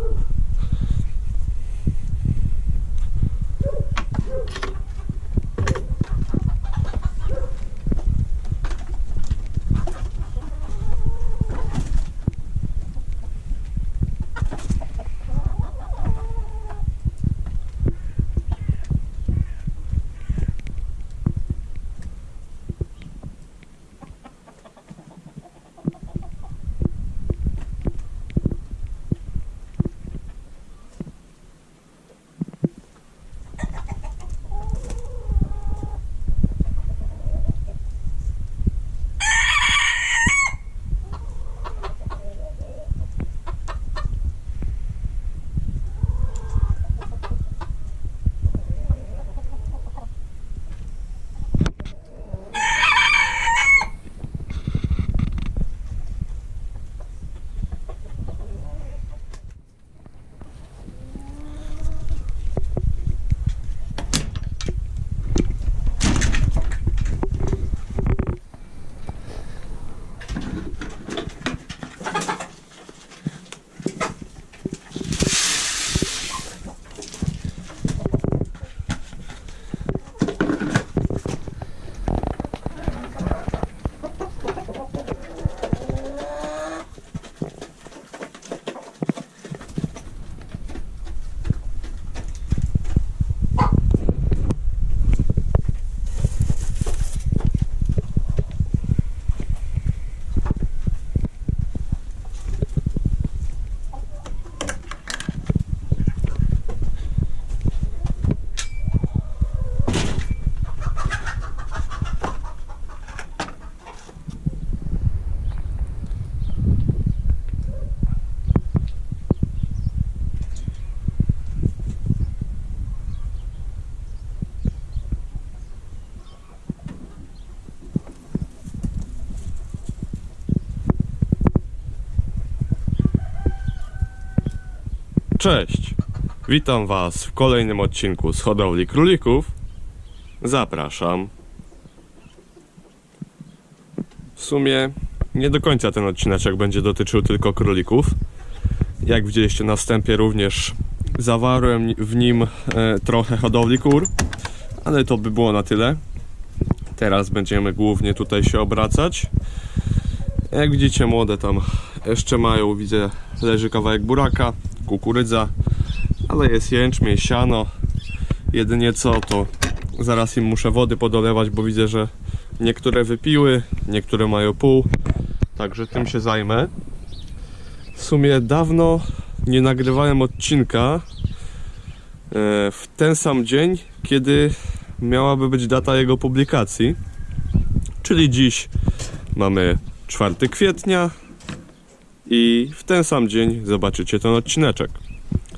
Ooh. Cześć! Witam Was w kolejnym odcinku z hodowli królików. Zapraszam. W sumie nie do końca ten odcineczek będzie dotyczył tylko królików. Jak widzieliście na wstępie również zawarłem w nim e, trochę hodowli kur, ale to by było na tyle. Teraz będziemy głównie tutaj się obracać. Jak widzicie młode tam jeszcze mają, widzę leży kawałek buraka, kukurydza, ale jest jęczmień, siano. Jedynie co to zaraz im muszę wody podolewać, bo widzę, że niektóre wypiły, niektóre mają pół, także tym się zajmę. W sumie dawno nie nagrywałem odcinka e, w ten sam dzień, kiedy miałaby być data jego publikacji, czyli dziś mamy 4 kwietnia i w ten sam dzień zobaczycie ten odcineczek.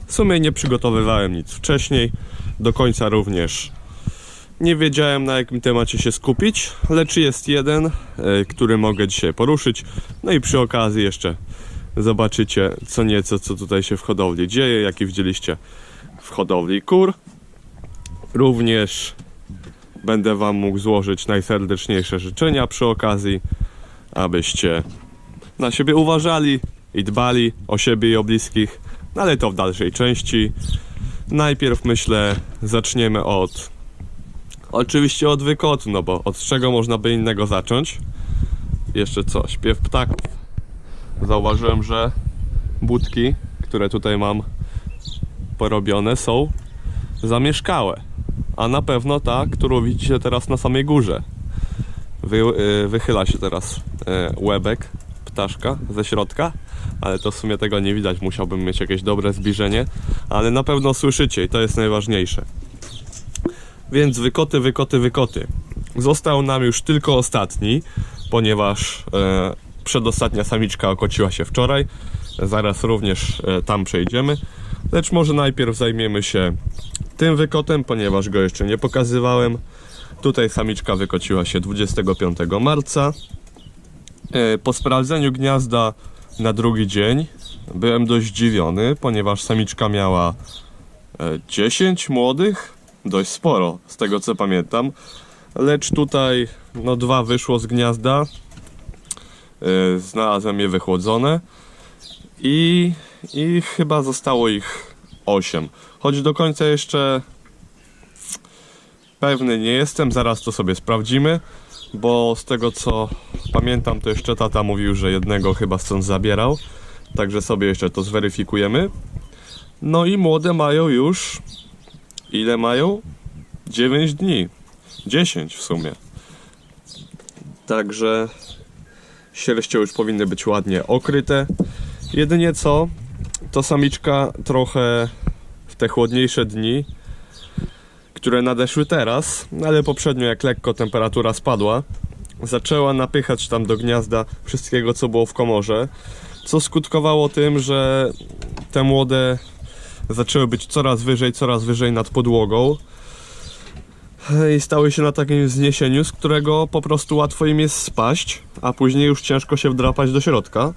W sumie nie przygotowywałem nic wcześniej, do końca również nie wiedziałem na jakim temacie się skupić, lecz jest jeden, e, który mogę dzisiaj poruszyć. No i przy okazji jeszcze zobaczycie co nieco, co tutaj się w hodowli dzieje, jaki widzieliście w hodowli kur. Również będę Wam mógł złożyć najserdeczniejsze życzenia przy okazji, abyście na siebie uważali i dbali o siebie i o bliskich, no ale to w dalszej części. Najpierw myślę zaczniemy od oczywiście od wykotu, no bo od czego można by innego zacząć? Jeszcze co? Śpiew ptaków. Zauważyłem, że budki, które tutaj mam porobione są zamieszkałe. A na pewno ta, którą widzicie teraz na samej górze. Wy, y, wychyla się teraz y, łebek ptaszka ze środka, ale to w sumie tego nie widać, musiałbym mieć jakieś dobre zbliżenie, ale na pewno słyszycie i to jest najważniejsze. Więc wykoty, wykoty, wykoty. Został nam już tylko ostatni, ponieważ e, przedostatnia samiczka okociła się wczoraj. Zaraz również e, tam przejdziemy. Lecz może najpierw zajmiemy się tym wykotem, ponieważ go jeszcze nie pokazywałem. Tutaj samiczka wykociła się 25 marca. E, Po sprawdzeniu gniazda na drugi dzień byłem dość zdziwiony, ponieważ samiczka miała e, 10 młodych, dość sporo z tego co pamiętam. Lecz tutaj no dwa wyszło z gniazda. E, Znalazłem je wychłodzone i i chyba zostało ich 8. Choć do końca jeszcze pewny nie jestem, zaraz to sobie sprawdzimy, bo z tego co pamiętam to jeszcze tata mówił, że jednego chyba stąd zabierał, także sobie jeszcze to zweryfikujemy. No i młode mają już ile mają? 9 dni. 10 w sumie. Także sierście już powinny być ładnie okryte. Jedynie co, to samiczka trochę w te chłodniejsze dni, które nadeszły teraz, ale poprzednio jak lekko temperatura spadła, zaczęła napychać tam do gniazda wszystkiego co było w komorze, co skutkowało tym, że te młode zaczęły być coraz wyżej, coraz wyżej nad podłogą i stały się na takim zniesieniu, z którego po prostu łatwo im jest spaść, a później już ciężko się wdrapać do środka.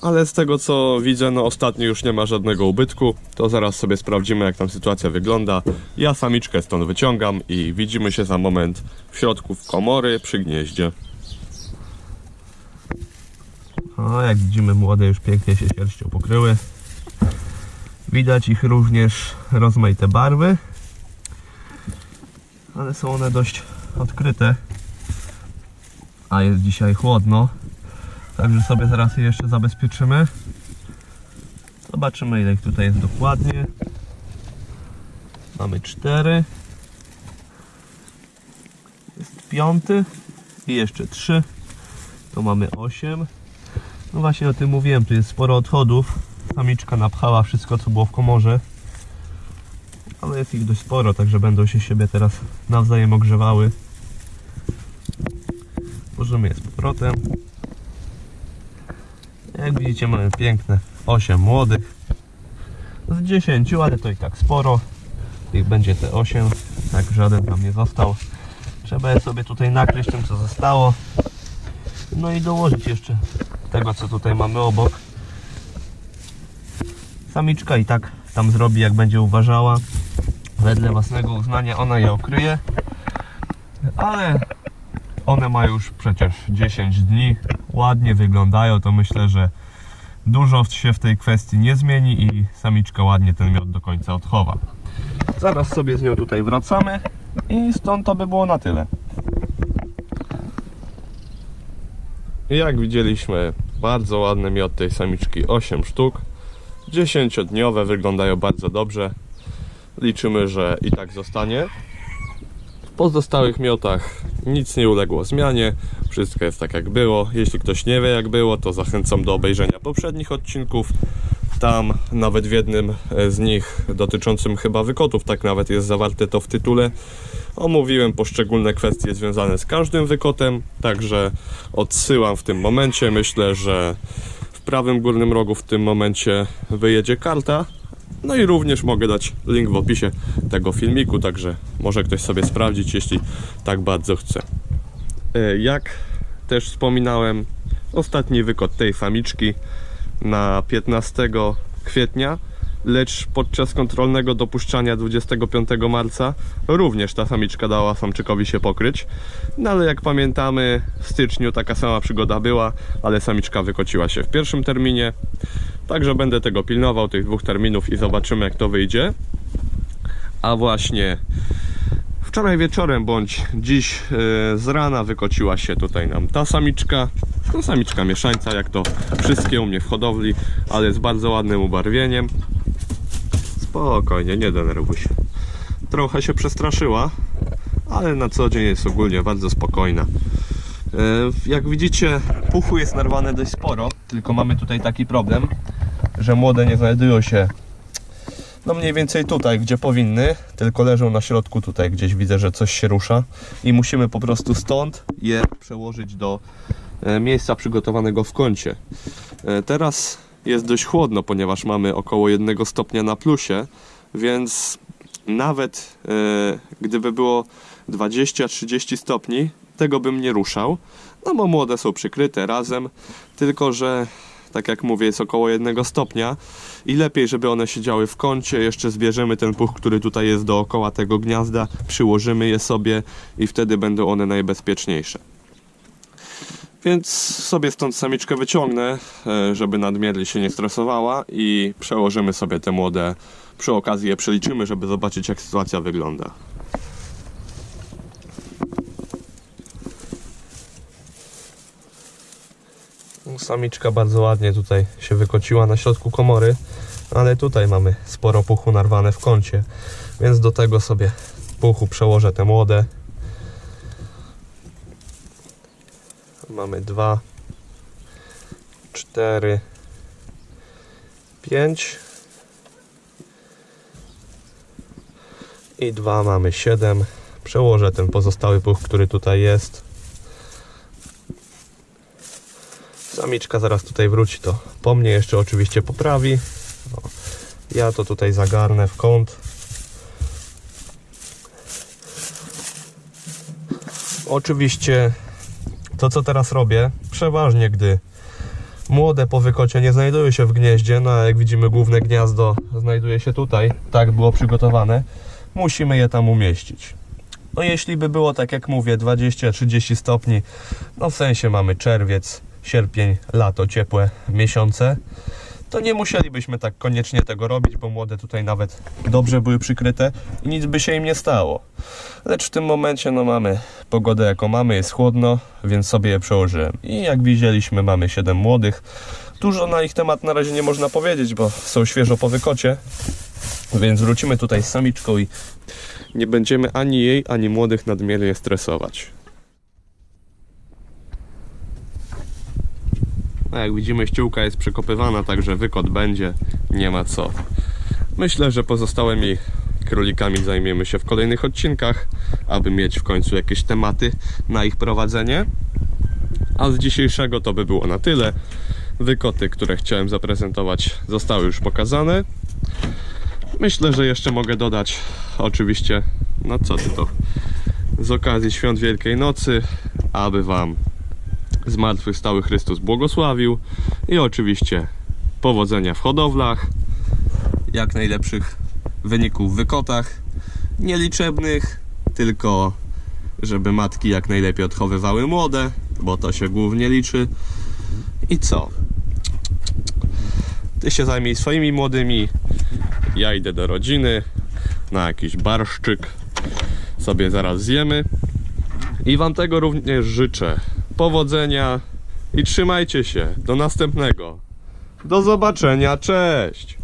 Ale z tego co widzę, no ostatnio już nie ma żadnego ubytku. To zaraz sobie sprawdzimy jak tam sytuacja wygląda. Ja samiczkę stąd wyciągam i widzimy się za moment w środku w komory przy gnieździe. O, jak widzimy młode już pięknie się sierścią pokryły. Widać ich również rozmaite barwy. Ale są one dość odkryte. A jest dzisiaj chłodno. Także sobie zaraz je jeszcze zabezpieczymy. Zobaczymy ile ich tutaj jest dokładnie. Mamy cztery. Jest piąty. I jeszcze trzy. To mamy osiem. No właśnie o tym mówiłem, tu jest sporo odchodów. Samiczka napchała wszystko co było w komorze. Ale jest ich dość sporo, także będą się siebie teraz nawzajem ogrzewały. Włożymy je z powrotem. Jak widzicie mamy piękne 8 młodych z 10, ale to i tak sporo. Ich będzie te 8, tak żaden tam nie został. Trzeba je sobie tutaj nakryć tym co zostało. No i dołożyć jeszcze tego co tutaj mamy obok. Samiczka i tak tam zrobi jak będzie uważała. Wedle własnego uznania ona je okryje. Ale one mają już przecież 10 dni. Ładnie wyglądają, to myślę, że dużo się w tej kwestii nie zmieni i samiczka ładnie ten miod do końca odchowa. Zaraz sobie z nią tutaj wracamy i stąd to by było na tyle. Jak widzieliśmy, bardzo ładny miod tej samiczki 8 sztuk. 10-dniowe wyglądają bardzo dobrze. Liczymy, że i tak zostanie. Pozostałych miotach nic nie uległo zmianie. Wszystko jest tak jak było. Jeśli ktoś nie wie jak było, to zachęcam do obejrzenia poprzednich odcinków. Tam nawet w jednym z nich dotyczącym chyba wykotów, tak nawet jest zawarte to w tytule. Omówiłem poszczególne kwestie związane z każdym wykotem, także odsyłam w tym momencie. Myślę, że w prawym górnym rogu w tym momencie wyjedzie karta. No i również mogę dać link w opisie tego filmiku, także może ktoś sobie sprawdzić, jeśli tak bardzo chce. E, Jak też wspominałem, ostatni wykot tej samiczki na 15 kwietnia, lecz podczas kontrolnego dopuszczania 25 marca również ta samiczka dała samczykowi się pokryć. No ale jak pamiętamy, w styczniu taka sama przygoda była, ale samiczka wykociła się w pierwszym terminie. Także będę tego pilnował, tych dwóch terminów i zobaczymy jak to wyjdzie. A właśnie wczoraj wieczorem bądź dziś e, z rana wykociła się tutaj nam ta samiczka. To samiczka mieszańca, jak to wszystkie u mnie w hodowli, ale z bardzo ładnym ubarwieniem. Spokojnie, nie denerwuj się. Trochę się przestraszyła, ale na co dzień jest ogólnie bardzo spokojna. E, Jak widzicie, puchu jest narwane dość sporo, tylko mamy tutaj taki problem, że młode nie znajdują się no mniej więcej tutaj, gdzie powinny, tylko leżą na środku tutaj, gdzieś widzę, że coś się rusza i musimy po prostu stąd je przełożyć do e, miejsca przygotowanego w kącie. E, Teraz jest dość chłodno, ponieważ mamy około 1 stopnia na plusie, więc nawet e, gdyby było 20-30 stopni, tego bym nie ruszał. No bo młode są przykryte razem, tylko że tak jak mówię, jest około 1 stopnia i lepiej, żeby one siedziały w kącie. Jeszcze zbierzemy ten puch, który tutaj jest dookoła tego gniazda, przyłożymy je sobie i wtedy będą one najbezpieczniejsze. Więc sobie stąd samiczkę wyciągnę, e, żeby nadmiernie się nie stresowała i przełożymy sobie te młode. Przy okazji je przeliczymy, żeby zobaczyć jak sytuacja wygląda. Samiczka bardzo ładnie tutaj się wykociła na środku komory, ale tutaj mamy sporo puchu narwane w kącie, więc do tego sobie puchu przełożę te młode. Mamy dwa, cztery, pięć i dwa mamy siedem. Przełożę ten pozostały puch, który tutaj jest. Samiczka zaraz tutaj wróci, to po mnie jeszcze oczywiście poprawi. O, ja to tutaj zagarnę w kąt. Oczywiście to co teraz robię, przeważnie gdy młode po wykocie nie znajdują się w gnieździe, no a jak widzimy główne gniazdo znajduje się tutaj, tak było przygotowane, musimy je tam umieścić. No jeśli by było tak jak mówię 20-30 stopni, no w sensie mamy czerwiec, sierpień, lato, ciepłe miesiące, to nie musielibyśmy tak koniecznie tego robić, bo młode tutaj nawet dobrze były przykryte i nic by się im nie stało. Lecz w tym momencie no mamy pogodę jaką mamy, jest chłodno, więc sobie je przełożyłem. I jak widzieliśmy mamy 7 młodych. Dużo na ich temat na razie nie można powiedzieć, bo są świeżo po wykocie. Więc wrócimy tutaj z samiczką i nie będziemy ani jej, ani młodych nadmiernie stresować. No jak widzimy ściółka jest przekopywana, także wykot będzie, nie ma co. Myślę, że pozostałymi królikami zajmiemy się w kolejnych odcinkach, aby mieć w końcu jakieś tematy na ich prowadzenie. A z dzisiejszego to by było na tyle. Wykoty, które chciałem zaprezentować, zostały już pokazane. Myślę, że jeszcze mogę dodać, oczywiście, no co ty to, z okazji świąt Wielkiej Nocy, aby Wam zmartwychwstały Chrystus błogosławił i oczywiście powodzenia w hodowlach, jak najlepszych wyników w wykotach, nieliczebnych, tylko żeby matki jak najlepiej odchowywały młode, bo to się głównie liczy. I co? Ty się zajmij swoimi młodymi, ja idę do rodziny na jakiś barszczyk, sobie zaraz zjemy. I Wam tego również życzę. Powodzenia i trzymajcie się. Do następnego. Do zobaczenia. Cześć.